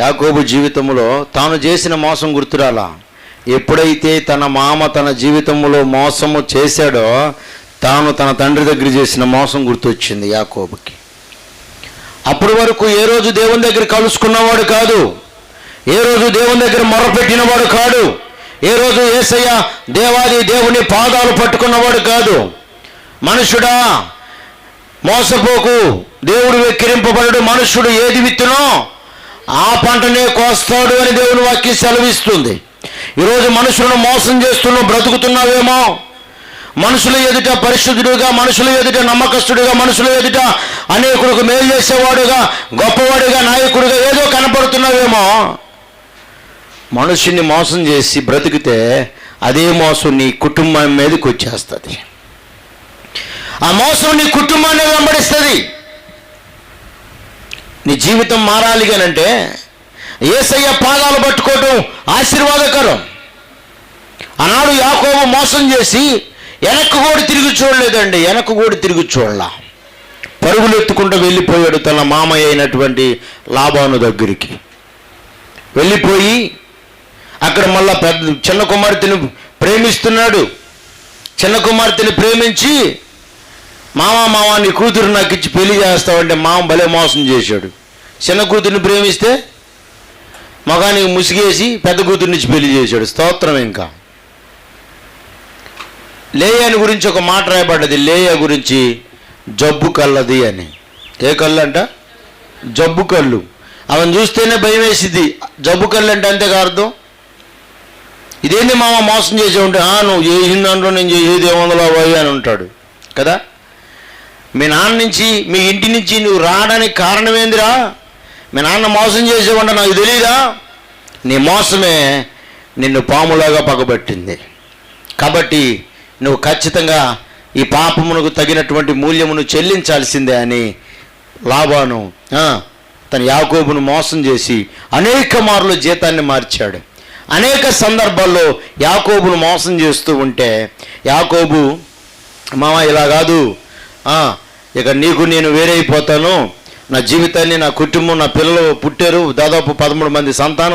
యాకోబు జీవితంలో తాను చేసిన మోసం గుర్తురాలా? ఎప్పుడైతే తన మామ తన జీవితంలో మోసము చేశాడో తాను తన తండ్రి దగ్గర చేసిన మోసం గుర్తొచ్చింది యాకోబుకి. అప్పటి వరకు ఏ రోజు దేవుని దగ్గర కలుసుకున్నవాడు కాదు. ఏ రోజు దేవుని దగ్గర మొరపెట్టినవాడు కాడు. ఏ రోజు ఏసయ్య దేవాది దేవుని పాదాలు పట్టుకున్నవాడు కాదు. మనుషుడా మోసపోకు. దేవుడు వెక్కిరింపబడు మనుషుడు ఏది విత్తునో ఆ పంటనే కోస్తాడు అని దేవుని వాక్యం సెలవిస్తుంది. ఈరోజు మనుషులను మోసం చేస్తున్నావు బ్రతుకుతున్నావేమో? మనుషుల ఎదుట పరిశుద్ధుడుగా మనుషుల ఎదుట నమ్మకస్తుడిగా మనుషుల ఎదుట అనేకులకు మేలు చేసేవాడుగా గొప్పవాడిగా నాయకుడిగా ఏదో కనపడుతున్నావేమో? మనుషుని మోసం చేసి బ్రతికితే అదే మోసం నీ కుటుంబం మీదకి వచ్చేస్తుంది ఆ మోసం నీ కుటుంబాన్ని వెంబడిస్తుంది. నీ జీవితం మారాలి అంటే ఏసయ్య పాదాలు పట్టుకోవటం ఆశీర్వాదకరం. ఆనాడు యాకోబు మోసం చేసి వెనక్కు కూడా తిరిగి చూడలేదండి వెనక్కు కూడా తిరిగి చూడలా. పరుగులు ఎత్తుకుంటూ వెళ్ళిపోయాడు తన మామయ్య అయినటువంటి లాభాను దగ్గరికి. వెళ్ళిపోయి అక్కడ మళ్ళా పెద్ద చిన్న కుమార్తెను ప్రేమిస్తున్నాడు. చిన్న కుమార్తెని ప్రేమించి మామ మామ నీ కూతురు నాకు ఇచ్చి పెళ్ళి చేస్తావంటే మామ భలే మోసం చేశాడు. చిన్న కూతుర్ని ప్రేమిస్తే మగానికి ముసిగేసి పెద్ద కూతుర్ని నుంచి పెళ్ళి చేశాడు. స్తోత్రం ఇంకా. లేయాని గురించి ఒక మాట రాయబడ్డది. లేయ గురించి జబ్బు కళ్ళది అని. ఏ కళ్ళు అంట జబ్బు కళ్ళు. అవన్నీ చూస్తేనే భయం వేసిద్ది జబ్బు కళ్ళు అంటే అంతేగా అర్థం? ఇదేంటి మామ మోసం చేసే ఉంటే "ఆ, నువ్వు చేసిన దాంట్లో నేను చేసేది ఏముందలో పోయి అని ఉంటాడు. కదా? మీ నాన్న నుంచి మీ ఇంటి నుంచి నువ్వు రావడానికి కారణం ఏందిరా? మీ నాన్న మోసం చేసేవంట నాకు తెలియదా నీ మోసమే నిన్ను పాములాగా పగబట్టింది. కాబట్టి నువ్వు ఖచ్చితంగా ఈ పాపమునకు తగినటువంటి మూల్యమును చెల్లించాల్సిందే అని లాభాను తన యాకోబును మోసం చేసి అనేక మార్లు జీతాన్ని మార్చాడు. అనేక సందర్భాల్లో యాకోబును మోసం చేస్తూ ఉంటే యాకోబు మామ ఇలా కాదు. ఇక నీకు నేను వేరైపోతాను. నా జీవితాన్ని నా కుటుంబం నా పిల్లలు పుట్టారు. దాదాపు పదమూడు మంది సంతానం.